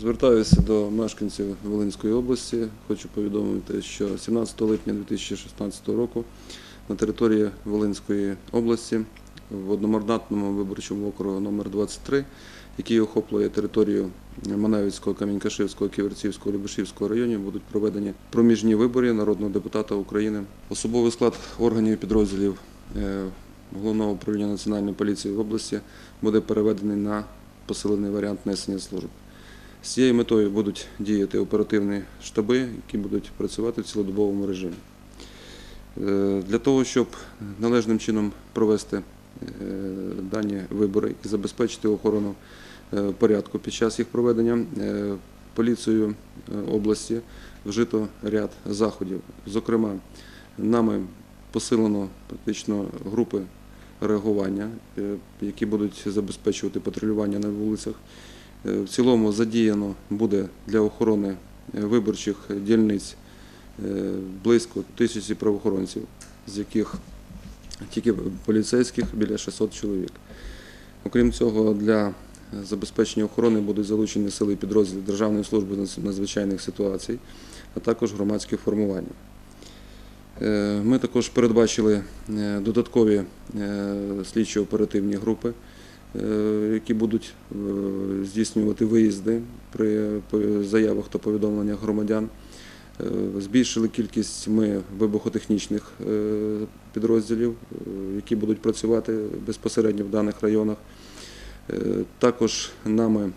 Звертаюся до мешканців Волинської області. Хочу повідомити, що 17 липня 2016 року на території Волинської області в одномандатному виборчому округу номер 23 який охоплює територію Маневицького, Камінькаширського, Ківерцівського, Любешівського районів, будуть проведені проміжні вибори народного депутата України. Особовий склад органів підрозділів е, Головного управління Національної поліції в області буде переведений на посилений варіант несення служб. З цією метою будуть діяти оперативні штаби, які будуть працювати в цілодобовому режимі. Е, Для того, щоб належним чином провести е, дані вибори і забезпечити охорону е, порядку під час їх проведення, поліцією області вжито ряд заходів. Зокрема, нами посилено практично групи реагування, які будуть забезпечувати патрулювання на вулицях. Е, В цілому задіяно буде для охорони е, виборчих дільниць е, близько тисячі правоохоронців, з яких тільки поліцейських біля 600 чоловік. Окрім цього, для забезпечення охорони будуть залучені сили і підрозділи Державної служби надзвичайних ситуацій, а також громадські формування. Ми також передбачили додаткові е, слідчо-оперативні групи, які будуть е, здійснювати виїзди при заявах та повідомленнях громадян. Е, Збільшили кількість ми вибухотехнічних е, підрозділів, е, які будуть працювати безпосередньо в даних районах. Е, Також нами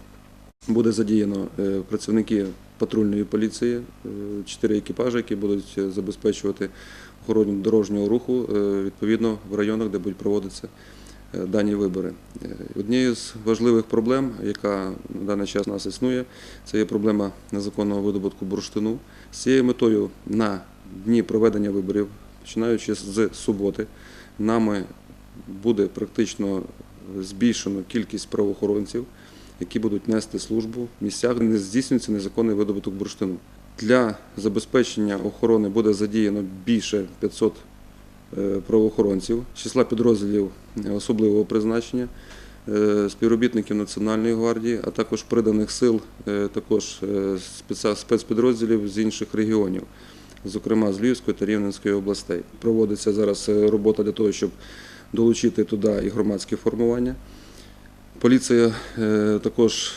буде задіяно е, працівники патрульної поліції, е, чотири екіпажі, які будуть е, забезпечувати охорону дорожнього руху е, відповідно в районах, де будуть проводитися е, дані вибори. Е, Однією з важливих проблем, яка на даний час нас існує, це є проблема незаконного видобутку бурштину. З цією метою на дні проведення виборів, починаючи з суботи, нами буде практично збільшено кількість правоохоронців, які будуть нести службу в місцях, де не здійснюється незаконний видобуток бурштину. Для забезпечення охорони буде задіяно більше 500 е, правоохоронців, числа підрозділів особливого призначення, е, співробітників Національної гвардії, а також приданих сил, е, також е, спецпідрозділів з інших регіонів, зокрема з Львівської та Рівненської областей. Проводиться зараз робота для того, щоб долучити туди і громадські формування. Поліція також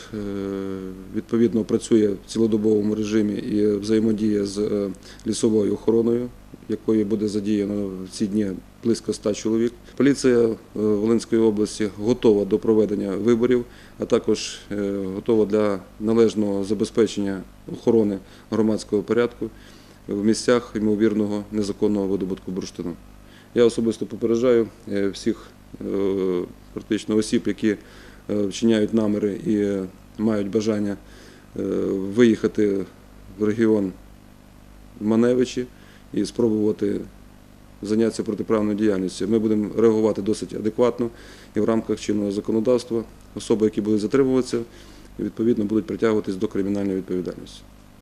відповідно працює в цілодобовому режимі і взаємодіє з лісовою охороною, якої буде задіяно в ці дні близько 100 чоловік. Поліція е, Волинської області готова до проведення виборів, а також е, готова для належного забезпечення охорони громадського порядку в місцях ймовірного незаконного видобутку бурштину. Я особисто попереджаю е, всіх практично осіб, які вчиняють наміри і мають бажання виїхати в регіон Маневичі і спробувати зайнятися протиправною діяльністю. Ми будемо реагувати досить адекватно і в рамках чинного законодавства. Особи, які будуть затримуватися, відповідно будуть притягуватись до кримінальної відповідальності.